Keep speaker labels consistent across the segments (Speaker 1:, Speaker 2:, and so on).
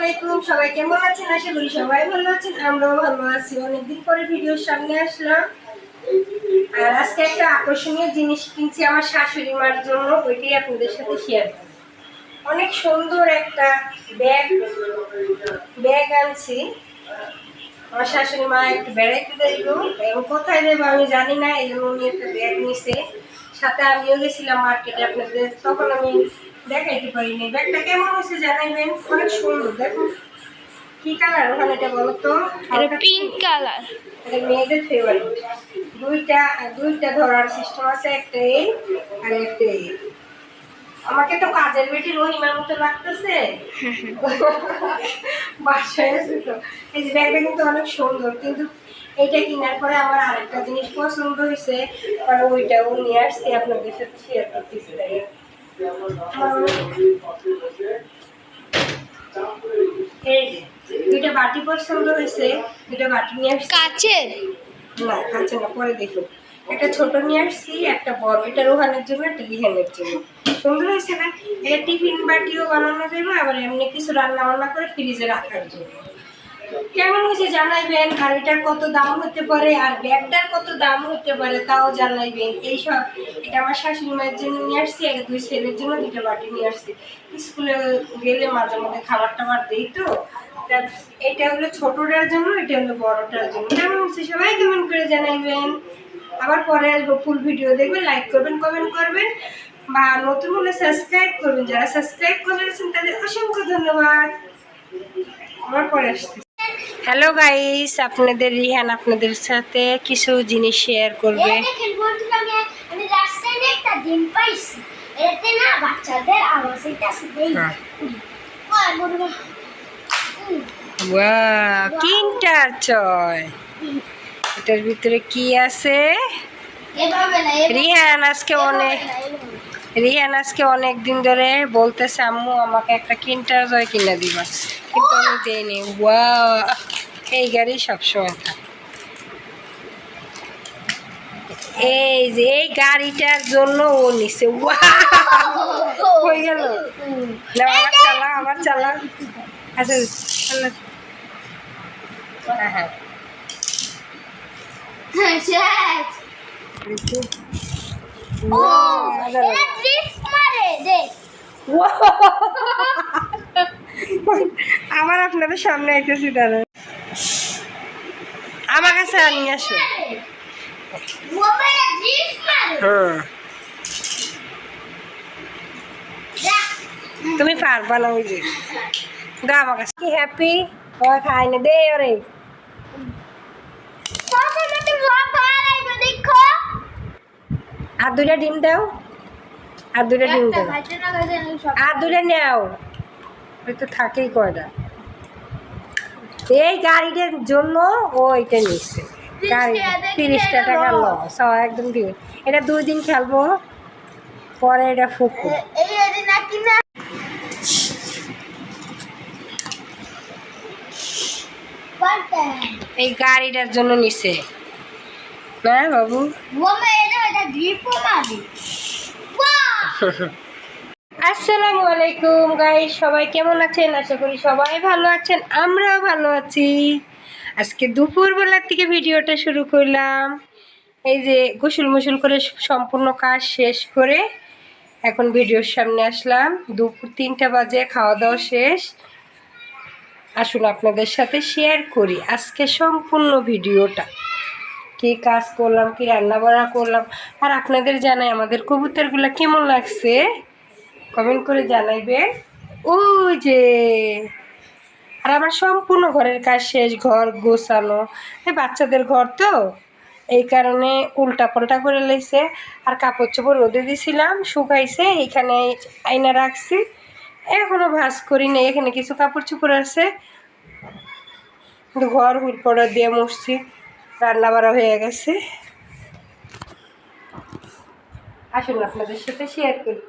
Speaker 1: আলাইকুম, সবাই কেমন আছেন? আশা করি সবাই ভালো আছেন, আমরাও ভালো আছি। অনেকদিন পরে ভিডিওর সামনে আসলাম। আর আজকে একটা আকর্ষণীয় জিনিস কিনছি আমার শাশুড়ি মার জন্য, ওইটাই আপনাদের সাথে শেয়ার অনেক সুন্দর একটা ব্যাগ ব্যাগ আনছি। আমার শাশুড়ি মা একটু বেড়াইতে যাইব এবং কোথায় যাব আমি জানি না, এই জন্য উনি একটা ব্যাগ নিছে। সাথে আমিও গেছিলাম মার্কেটে আপনাদের, তখন আমি দেখাইতে পারিনি। ব্যাগটা কেমন হয়েছে জানাইবেন? অনেক সুন্দর দেখুন কি কালার ওখানে এটা বলো তো?
Speaker 2: এটা পিঙ্ক কালার।
Speaker 1: এটা মেয়েদের ফেভারিট দুইটা দুইটা ধরার সিস্টেম আছে একটা এই আর একটা এই। আমাকে তো কাজের বেটি রহিমার মতো লাগতেছে। বাসায় আছে তো। এই ব্যাগটা কিন্তু অনেক সুন্দর কিন্তু এইটা কেনার পরে আমার আরেকটা জিনিস পছন্দ হয়েছে। কারণ ওইটাও নিয়ে আসছি আপনাদের সাথে শেয়ার করতেছি তাই এই দুইটা বাটি পছন্দ হয়েছে দুইটা বাটি নিয়ে আসছি।
Speaker 2: কাচের?
Speaker 1: না খাচ্ছে না পরে দেখুন একটা ছোট নিয়ে আসছি একটা বড়। এটা রোহানের জন্য একটা রিহানের জন্য। সুন্দর হয়েছে না? এটা টিফিন বাটিও বানানো যাবে আবার এমনি কিছু রান্না বান্না করে ফ্রিজে রাখার জন্য। কেমন হয়েছে জানাইবেন? আর কত দাম হতে পারে আর ব্যাগটার কত দাম হতে পারে তাও জানাইবেন। এইসব এটা আমার শাশুড়ি মায়ের জন্য নিয়ে আসছি, আর দুই ছেলের জন্য দুটো বাটি নিয়ে আসছি। স্কুলে গেলে মাঝে মধ্যে খাবার টাবার দিই তো। এটা হলো ছোটটার জন্য, এটা হলো বড়টার জন্য। কেমন হচ্ছে সবাই কেমন করে জানাইবেন। আবার পরে আসব ফুল ভিডিও দেখবেন লাইক করবেন কমেন্ট করবেন। বা নতুন হলে সাবস্ক্রাইব করবেন। যারা সাবস্ক্রাইব করেছেন তাদের অসংখ্য ধন্যবাদ। আমার পরে আসতে হ্যালো গাইস আপনাদের রিহান আপনাদের সাথে কিছু জিনিস শেয়ার করবে।
Speaker 2: আছে দেই।
Speaker 1: হ্যাঁ। চয় এটার ভিতরে কি আছে? রিহান আজকে অনেক রিহান আজকে অনেক দিন ধরে বলতেছে আম্মু আমাকে একটা কিনটার জয় কিনে দিবা। কিন্তু আমি দেইনি। ওয়াও এই গাড়ি সবসময় থাকে। এই যে এই গাড়িটার জন্য ও নিছে। হয়ে গেল। চালা আবার চালা। আচ্ছা হ্যাঁ হ্যাঁ।
Speaker 2: হ্যাঁ, শেষ। ও, এটা drift মারে, দেখ।
Speaker 1: আবার আপনাদের সামনে আইতেছি দাঁড়া আমার কাছে আসো
Speaker 2: drift মারে।
Speaker 1: হুম
Speaker 2: দেখ।
Speaker 1: তুমি পারবা না ওই যে। আমার কাছে। কি হ্যাপি ও খাই না দে ওরে। আর দুইটা ডিম দাও। আর দুইটা ডিম দাও। আর দুইটা নেও। ওই তো থাকেই কয়টা। এই গাড়িটার জন্য ও এটা নিচ্ছে গাড়ি তিরিশটা টাকা লস। একদম দিবে এটা দুই দিন খেলব পরে এটা ফুকু
Speaker 2: এই
Speaker 1: গাড়িটার জন্য নিছে হ্যাঁ বাবু?
Speaker 2: এটা এটা drift মারে। বাহ!
Speaker 1: আসসালামু আলাইকুম গাই সবাই কেমন আছেন? আশা করি সবাই ভালো আছেন, আমরাও ভালো আছি। আজকে দুপুরবেলার থেকে ভিডিওটা শুরু করলাম। এই যে গোসল মুসুল করে সম্পূর্ণ কাজ শেষ করে এখন ভিডিওর সামনে আসলাম। দুপুর তিনটা বাজে, খাওয়া দাওয়া শেষ। আসুন আপনাদের সাথে শেয়ার করি আজকে সম্পূর্ণ ভিডিওটা। কি কাজ করলাম, কি রান্না বান্না করলাম, আর আপনাদের জানাই আমাদের কবুতরগুলো কেমন লাগছে? কমেন্ট করে জানাইবেন ওই যে, আর আমার সম্পূর্ণ ঘরের কাজ শেষ, ঘর গোছানো। এই বাচ্চাদের ঘর তো, এই কারণে উল্টা পাল্টা করে লাইছে। আর কাপড় চোপড় রোদে দিয়েছিলাম শুকাইছে, এইখানে আয়না রাখছি। এখনও ভাজ করি না এখানে কিছু কাপড় চোপড় আছে। ঘর হুল পড়া দিয়ে মুছছি রান্না বাড়া হয়ে গেছে। আসুন আপনাদের সাথে শেয়ার করি।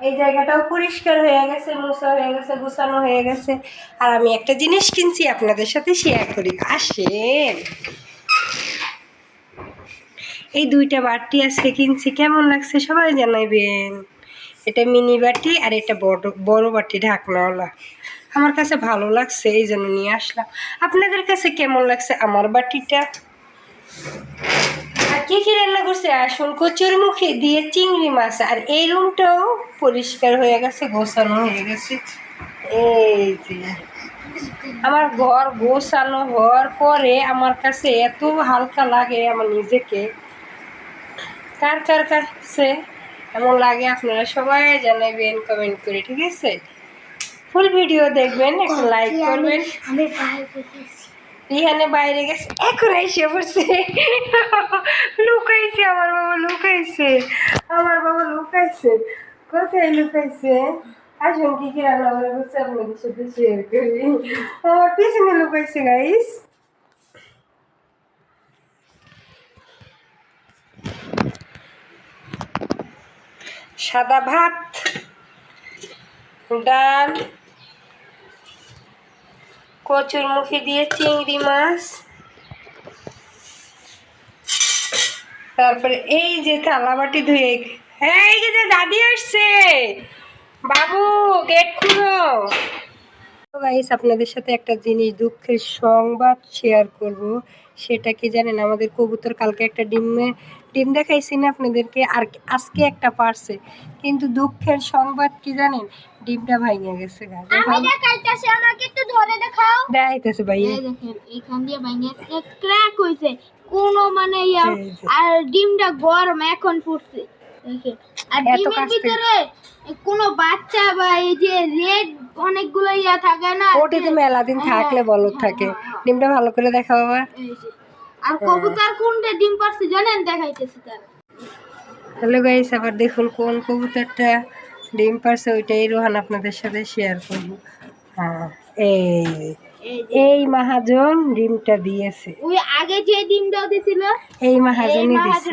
Speaker 1: এই জায়গাটাও পরিষ্কার হয়ে গেছে মোছা হয়ে গেছে, গুছানো হয়ে গেছে। আর আমি একটা জিনিস কিনছি, আপনাদের সাথে শেয়ার করি। আসেন। এই দুইটা বাটি আজকে কিনছি, কেমন লাগছে সবাই জানাইবেন। এটা মিনি বাটি আর এটা বড় বড় বাটি ঢাকনাওয়ালা। আমার কাছে ভালো লাগছে, এই জন্য নিয়ে আসলাম। আপনাদের কাছে কেমন লাগছে আমার বাটিটা? কি কি রান্না করছে? আসুন কচুর মুখে দিয়ে চিংড়ি মাছ আর এই রুমটাও পরিষ্কার হয়ে গেছে গোছানো হয়ে গেছে। এই যে আমার ঘর গোছানো হওয়ার পরে আমার কাছে এত হালকা লাগে আমার নিজেকে। কার কার কাছে এমন লাগে আপনারা সবাই জানাবেন কমেন্ট করে ঠিক আছে? ফুল ভিডিও দেখবেন একটা লাইক করবেন।
Speaker 2: আমি
Speaker 1: রিহানে বাইরে গেছে, এখন এসে পড়ছে। লুকাইছে, আমার বাবা লুকাইছে, আমার বাবা লুকাইছে। কোথায় লুকাইছে? আসুন কি কি রান্না করে করছে, আপনাদের সাথে শেয়ার করি। আমার পিছনে লুকাইছে গাইস সাদা ভাত, ডাল কচুর মুখে দিয়ে চিংড়ি মাছ। তারপরে এই যে থালা বাটি ধুয়ে, এই যে দাদি আসছে। বাবু, গেট খুলো। গাইস আপনাদের সাথে একটা জিনিস দুঃখের সংবাদ শেয়ার করব। সেটা কি জানেন আমাদের কবুতর কালকে একটা ডিমে ডিম দেখাইছি না আপনাদেরকে আর আজকে একটা পারছে। কিন্তু দুঃখের সংবাদ কি জানেন ডিমটা ভাঙে গেছে
Speaker 2: আমাকে একটু ধরে দেখাও।
Speaker 1: দেখাইতেছে ভাই।
Speaker 2: দেখেন এখান দিয়ে ভাঙে ক্র্যাক হইছে। কোনো মানে আর ডিমটা গরম এখন ফুটছে। আর ডিমের ভিতরে কোনো বাচ্চা বা এই যে রেড অনেকগুলো ইয়া থাকে না
Speaker 1: ওটিতে মেলা দিন থাকলে বলদ থাকে। ডিমটা ভালো করে দেখা বাবা
Speaker 2: আর কবুতর কোনটা ডিম পারছে জানেন? দেখাইতেছি তার।
Speaker 1: হ্যালো গাইস আবার দেখুন কোন কবুতরটা ডিম পারছে ওইটাই রোহান আপনাদের সাথে শেয়ার করব। হ্যাঁ এই
Speaker 2: এই
Speaker 1: মহাজন ডিমটা দিয়েছে।
Speaker 2: ওই আগে যে ডিমটা দিছিল
Speaker 1: এই
Speaker 2: এই
Speaker 1: মহাজনই দিছে।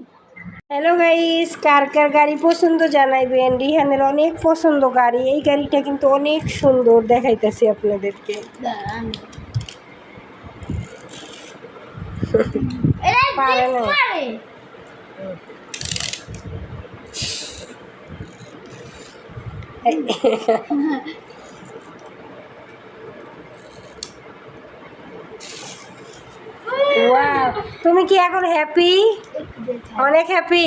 Speaker 1: হ্যালো গাইস কার কার গাড়ি পছন্দ জানাইবেন রিহানের অনেক পছন্দ গাড়ি। এই গাড়িটা কিন্তু অনেক সুন্দর দেখাইতেছি আপনাদেরকে।
Speaker 2: এরা
Speaker 1: পারে না। তুমি কি এখন হ্যাপি অনেক হ্যাপি